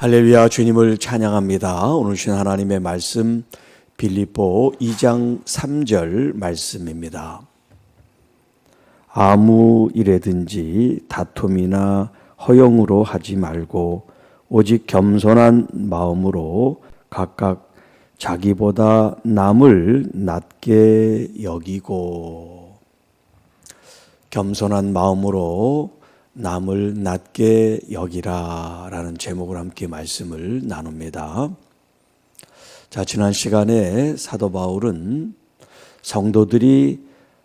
할렐루야 주님을 찬양합니다. 오늘 주신 하나님의 말씀 빌립보 2장 3절 말씀입니다. 아무 일에든지 다툼이나 허영으로 하지 말고 오직 겸손한 마음으로 각각 자기보다 남을 낮게 여기고 겸손한 마음으로 남을 낮게 여기라라는 제목을 함께 말씀을 나눕니다. 자, 지난 시간에 사도 바울은 성도들이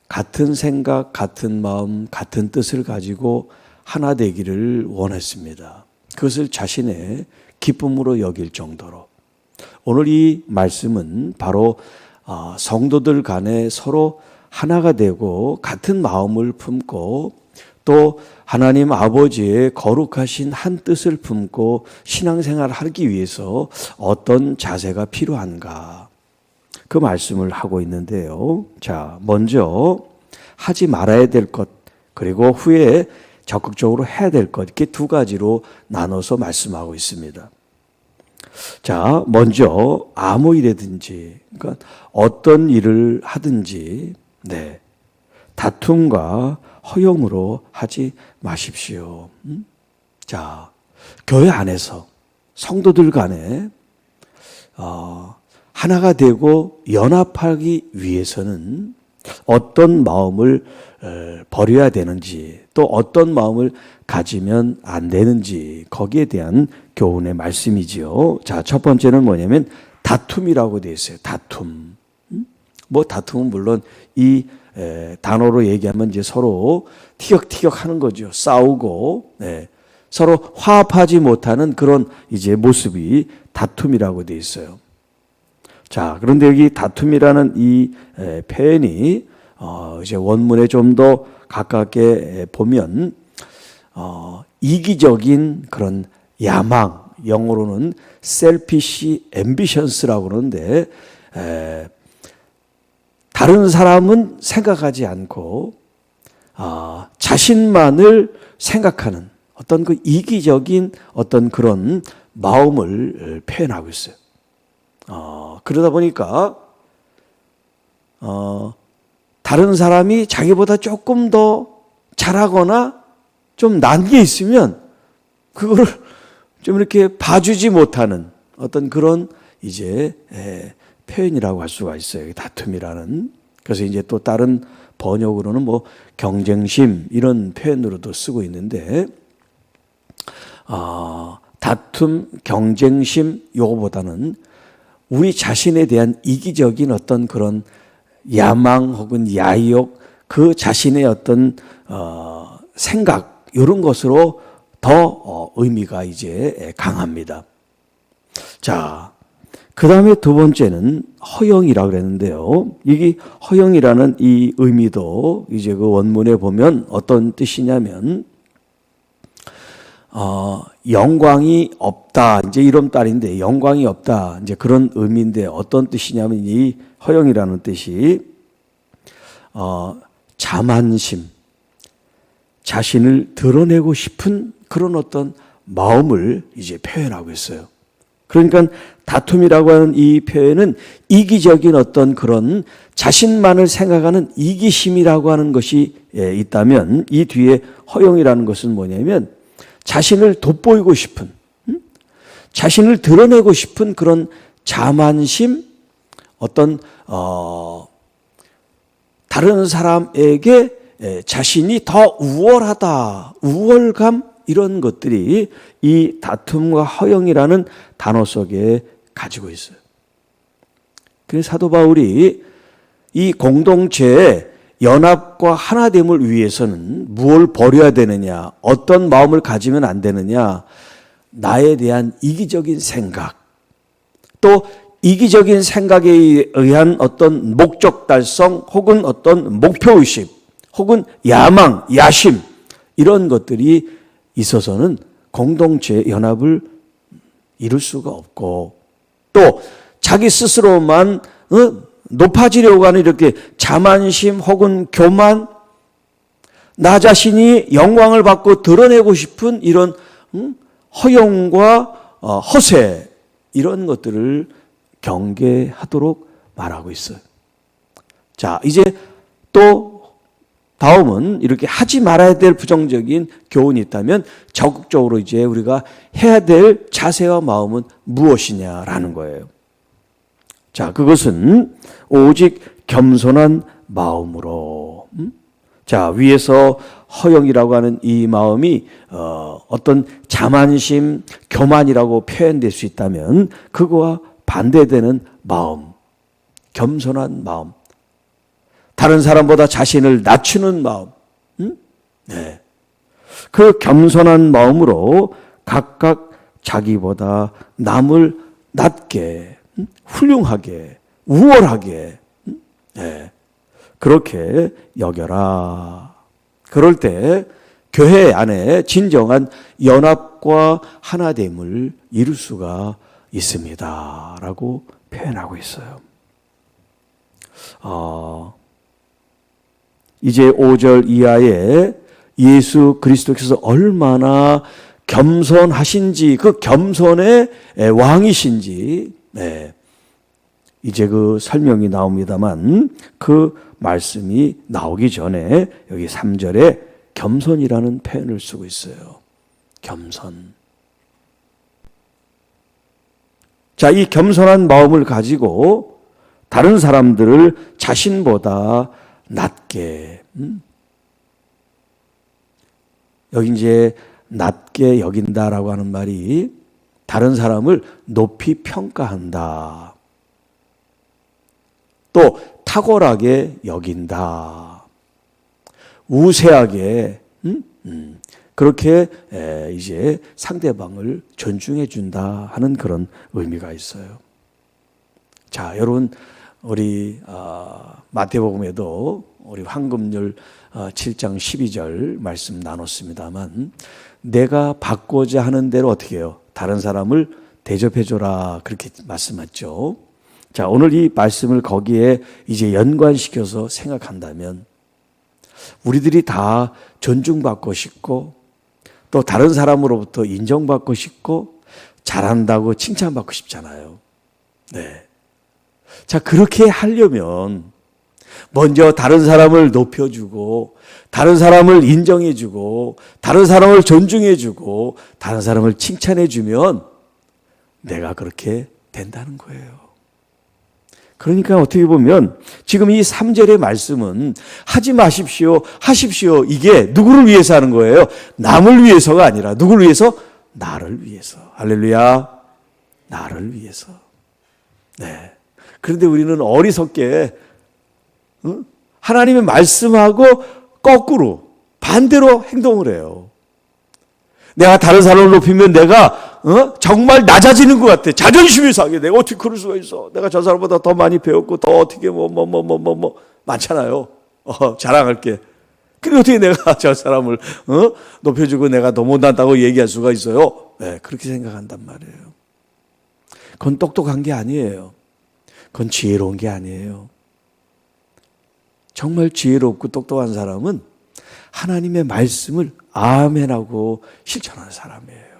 같은 생각, 같은 마음, 같은 뜻을 가지고 하나 되기를 원했습니다. 그것을 자신의 기쁨으로 여길 정도로. 오늘 이 말씀은 바로 어, 성도들 간에 서로 하나가 되고 같은 마음을 품고 또 하나님 아버지의 거룩하신 한 뜻을 품고 신앙생활을 하기 위해서 어떤 자세가 필요한가 그 말씀을 하고 있는데요. 자, 먼저 하지 말아야 될 것, 그리고 후에 적극적으로 해야 될 것, 이렇게 두 가지로 나눠서 말씀하고 있습니다. 자, 먼저 아무 일이든지, 그러니까 어떤 일을 하든지, 네. 다툼과 허용으로 하지 마십시오. 음? 자, 교회 안에서 성도들 간에 어, 하나가 되고 연합하기 위해서는 어떤 마음을 어, 버려야 되는지 또 어떤 마음을 가지면 안 되는지 거기에 대한 교훈의 말씀이지요. 자, 첫 번째는 뭐냐면 다툼이라고 되어 있어요. 다툼. 음? 뭐 다툼은 물론 이 에, 단어로 얘기하면 이제 서로 티격티격 하는 거죠. 싸우고, 네. 서로 화합하지 못하는 그런 이제 모습이 다툼이라고 돼 있어요. 자, 그런데 여기 다툼이라는 이 에, 표현이 어, 이제 원문에 좀 더 가깝게 보면 어, 이기적인 그런 야망, 영어로는 selfish ambitions라고 그러는데 에, 다른 사람은 생각하지 않고 아, 자신만을 생각하는 어떤 그 이기적인 어떤 그런 마음을 표현하고 있어요. 어, 그러다 보니까 어, 다른 사람이 자기보다 조금 더 잘하거나 좀 난 게 있으면 그거를 좀 이렇게 봐주지 못하는 어떤 그런 이제 에, 표현이라고 할 수가 있어요. 다툼이라는. 그래서 이제 또 다른 번역으로는 뭐 경쟁심 이런 표현으로도 쓰고 있는데, 어, 다툼, 경쟁심 요거보다는 우리 자신에 대한 이기적인 어떤 그런 야망 혹은 야욕 그 자신의 어떤 어, 생각 이런 것으로 더 어, 의미가 이제 강합니다. 자, 그 다음에 두 번째는 허영이라 그랬는데요. 이게 허영이라는 이 의미도 이제 그 원문에 보면 어떤 뜻이냐면, 어, 영광이 없다. 이제 이런 딸인데, 영광이 없다. 이제 그런 의미인데, 어떤 뜻이냐면 이 허영이라는 뜻이, 어, 자만심, 자신을 드러내고 싶은 그런 어떤 마음을 이제 표현하고 있어요. 그러니까 다툼이라고 하는 이 표현은 이기적인 어떤 그런 자신만을 생각하는 이기심이라고 하는 것이 예, 있다면 이 뒤에 허용이라는 것은 뭐냐면 자신을 돋보이고 싶은 음? 자신을 드러내고 싶은 그런 자만심 어떤 어 다른 사람에게 예, 자신이 더 우월하다 우월감 이런 것들이 이 다툼과 허영이라는 단어 속에 가지고 있어요. 그래서 사도 바울이 이 공동체의 연합과 하나됨을 위해서는 무엇을 버려야 되느냐, 어떤 마음을 가지면 안 되느냐, 나에 대한 이기적인 생각, 또 이기적인 생각에 의한 어떤 목적 달성 혹은 어떤 목표의식 혹은 야망, 야심, 이런 것들이 있어서는 공동체 연합을 이룰 수가 없고 또 자기 스스로만 어? 높아지려고 하는 이렇게 자만심 혹은 교만 나 자신이 영광을 받고 드러내고 싶은 이런 허용과 어, 허세 이런 것들을 경계하도록 말하고 있어요. 자, 이제 또 다음은 이렇게 하지 말아야 될 부정적인 교훈이 있다면 적극적으로 이제 우리가 해야 될 자세와 마음은 무엇이냐라는 거예요. 자, 그것은 오직 겸손한 마음으로. 음? 자, 위에서 허영이라고 하는 이 마음이 어, 어떤 자만심, 교만이라고 표현될 수 있다면 그거와 반대되는 마음, 겸손한 마음, 다른 사람보다 자신을 낮추는 마음, 음? 네. 그 겸손한 마음으로 각각 자기보다 남을 낮게, 음? 훌륭하게, 우월하게, 음? 네. 그렇게 여겨라. 그럴 때 교회 안에 진정한 연합과 하나됨을 이룰 수가 있습니다. 라고 표현하고 있어요. 어, 이제 5절 이하에 예수 그리스도께서 얼마나 겸손하신지, 그 겸손의 왕이신지, 네. 이제 그 설명이 나옵니다만 그 말씀이 나오기 전에 여기 3절에 겸손이라는 표현을 쓰고 있어요. 겸손. 자, 이 겸손한 마음을 가지고 다른 사람들을 자신보다 낮 게, 음? 여기 이제 낮게 여긴다라고 하는 말이 다른 사람을 높이 평가한다. 또 탁월하게 여긴다. 우세하게 음? 음. 그렇게 이제 상대방을 존중해 준다 하는 그런 의미가 있어요. 자, 여러분 우리 아, 마태복음에도 우리 황금률 7장 12절 말씀 나눴습니다만 내가 받고자 하는 대로 어떻게 해요? 다른 사람을 대접해 줘라 그렇게 말씀하죠. 자, 오늘 이 말씀을 거기에 이제 연관시켜서 생각한다면 우리들이 다 존중받고 싶고 또 다른 사람으로부터 인정받고 싶고 잘한다고 칭찬받고 싶잖아요. 네. 자, 그렇게 하려면 먼저 다른 사람을 높여주고, 다른 사람을 인정해주고, 다른 사람을 존중해주고, 다른 사람을 칭찬해주면 내가 그렇게 된다는 거예요. 그러니까 어떻게 보면 지금 이 3절의 말씀은 하지 마십시오, 하십시오. 이게 누구를 위해서 하는 거예요? 남을 위해서가 아니라 누구를 위해서? 나를 위해서. 할렐루야. 나를 위해서. 네. 그런데 우리는 어리석게 어? 하나님의 말씀하고 거꾸로 반대로 행동을 해요. 내가 다른 사람을 높이면 내가 어? 정말 낮아지는 것 같아. 자존심이 상해. 내가 어떻게 그럴 수가 있어? 내가 저 사람보다 더 많이 배웠고 더 어떻게 뭐 뭐 뭐 뭐 뭐 뭐 많잖아요. 어, 자랑할 게. 그리고 어떻게 내가 저 사람을 어? 높여주고 내가 더 못난다고 얘기할 수가 있어요? 네, 그렇게 생각한단 말이에요. 그건 똑똑한 게 아니에요. 그건 지혜로운 게 아니에요. 정말 지혜롭고 똑똑한 사람은 하나님의 말씀을 아멘하고 실천하는 사람이에요.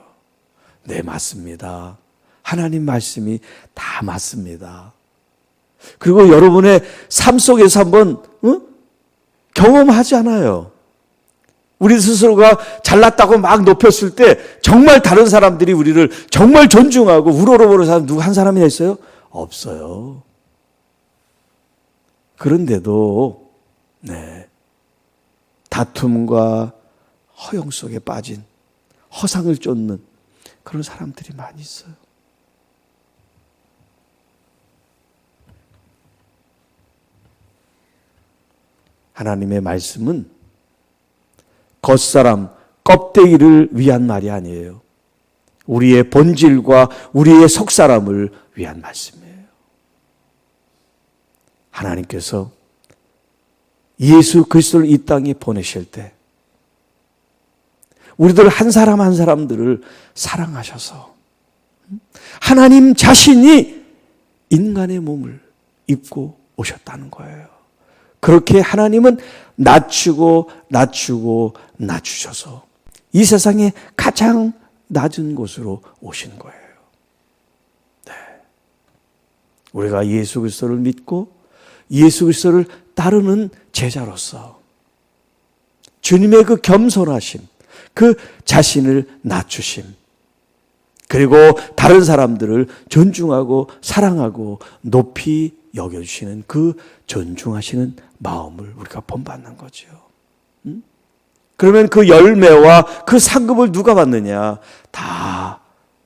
네, 맞습니다. 하나님 말씀이 다 맞습니다. 그리고 여러분의 삶 속에서 한번 어? 경험하잖아요. 우리 스스로가 잘났다고 막 높였을 때 정말 다른 사람들이 우리를 정말 존중하고 우러러보는 사람 누구 한 사람이 있어요? 없어요. 그런데도 네. 다툼과 허영 속에 빠진 허상을 쫓는 그런 사람들이 많이 있어요. 하나님의 말씀은 겉사람, 껍데기를 위한 말이 아니에요. 우리의 본질과 우리의 속사람을 위한 말씀이에요. 하나님께서 예수 그리스도를 이 땅에 보내실 때 우리들 한 사람 한 사람들을 사랑하셔서 하나님 자신이 인간의 몸을 입고 오셨다는 거예요. 그렇게 하나님은 낮추고 낮추고 낮추셔서 이 세상에 가장 낮은 곳으로 오신 거예요. 네. 우리가 예수 그리스도를 믿고 예수 그리스도를 따르는 제자로서 주님의 그 겸손하심, 그 자신을 낮추심, 그리고 다른 사람들을 존중하고 사랑하고 높이 여겨주시는 그 존중하시는 마음을 우리가 본받는 거죠. 음? 그러면 그 열매와 그 상급을 누가 받느냐? 다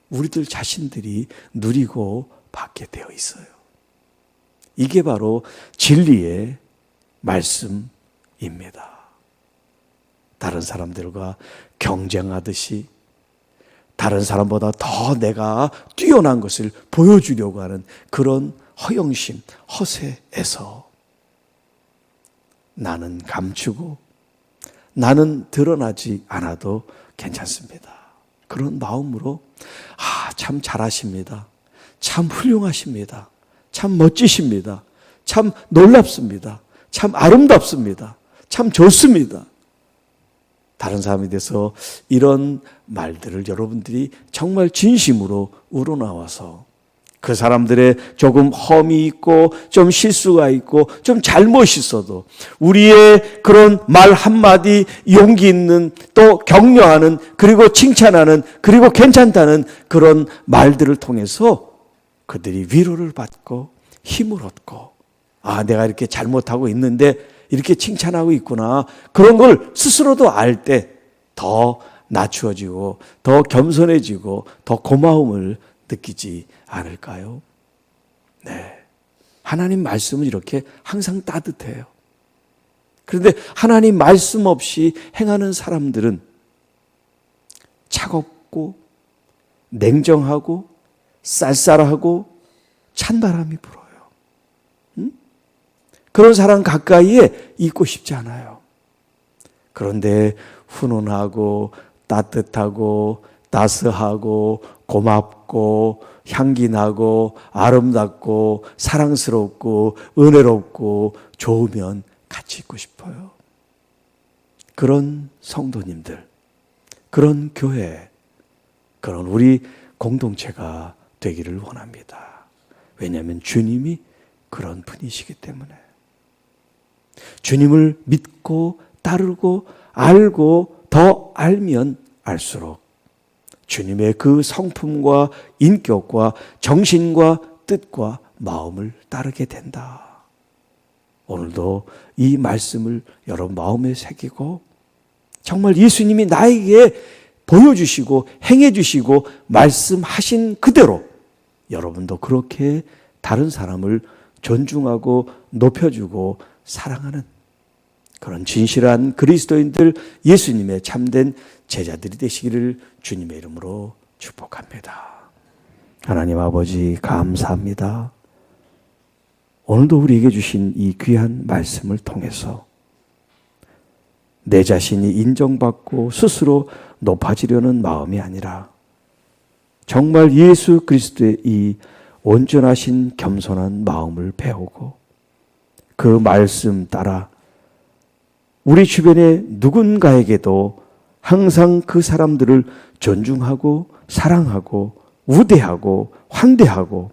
우리들 자신들이 누리고 받게 되어 있어요. 이게 바로 진리의 말씀입니다. 다른 사람들과 경쟁하듯이 다른 사람보다 더 내가 뛰어난 것을 보여주려고 하는 그런 허영심, 허세에서 나는 감추고 나는 드러나지 않아도 괜찮습니다. 그런 마음으로 아, 참 잘하십니다. 참 훌륭하십니다. 참 멋지십니다. 참 놀랍습니다. 참 아름답습니다. 참 좋습니다. 다른 사람에 대해서 이런 말들을 여러분들이 정말 진심으로 우러나와서 그 사람들의 조금 험이 있고 좀 실수가 있고 좀 잘못이 있어도 우리의 그런 말 한마디 용기 있는 또 격려하는 그리고 칭찬하는 그리고 괜찮다는 그런 말들을 통해서 그들이 위로를 받고 힘을 얻고 아 내가 이렇게 잘못하고 있는데 이렇게 칭찬하고 있구나 그런 걸 스스로도 알 때 더 낮추어지고 더 겸손해지고 더 고마움을 느끼지 않을까요? 네. 하나님 말씀은 이렇게 항상 따뜻해요. 그런데 하나님 말씀 없이 행하는 사람들은 차갑고 냉정하고 쌀쌀하고 찬바람이 불어요. 응? 그런 사람 가까이에 있고 싶지 않아요. 그런데 훈훈하고 따뜻하고 따스하고 고맙고 향기 나고 아름답고 사랑스럽고 은혜롭고 좋으면 같이 있고 싶어요. 그런 성도님들, 그런 교회, 그런 우리 공동체가 되기를 원합니다. 왜냐하면 주님이 그런 분이시기 때문에. 주님을 믿고 따르고 알고 더 알면 알수록 주님의 그 성품과 인격과 정신과 뜻과 마음을 따르게 된다. 오늘도 이 말씀을 여러분 마음에 새기고 정말 예수님이 나에게 보여주시고 행해주시고 말씀하신 그대로 여러분도 그렇게 다른 사람을 존중하고 높여주고 사랑하는 그런 진실한 그리스도인들 예수님의 참된 제자들이 되시기를 주님의 이름으로 축복합니다. 하나님 아버지 감사합니다. 오늘도 우리에게 주신 이 귀한 말씀을 통해서 내 자신이 인정받고 스스로 높아지려는 마음이 아니라 정말 예수 그리스도의 이 온전하신 겸손한 마음을 배우고 그 말씀 따라 우리 주변의 누군가에게도 항상 그 사람들을 존중하고 사랑하고 우대하고 환대하고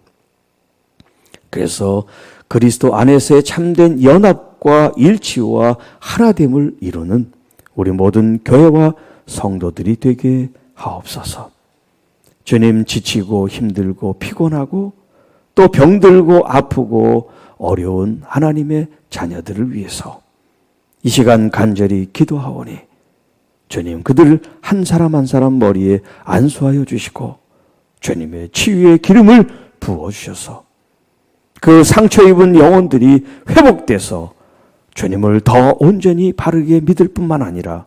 그래서 그리스도 안에서의 참된 연합과 일치와 하나됨을 이루는 우리 모든 교회와 성도들이 되게 하옵소서. 주님 지치고 힘들고 피곤하고 또 병들고 아프고 어려운 하나님의 자녀들을 위해서 이 시간 간절히 기도하오니 주님 그들 한 사람 한 사람 머리에 안수하여 주시고 주님의 치유의 기름을 부어 주셔서 그 상처 입은 영혼들이 회복돼서 주님을 더 온전히 바르게 믿을 뿐만 아니라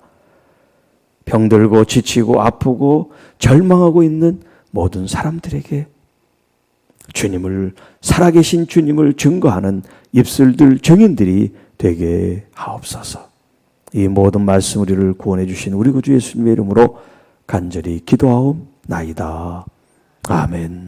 병들고 지치고 아프고 절망하고 있는 모든 사람들에게 주님을 살아계신 주님을 증거하는 입술들 증인들이 되게 하옵소서. 이 모든 말씀 우리를 구원해 주신 우리 구주 예수님의 이름으로 간절히 기도하옵나이다. 아멘.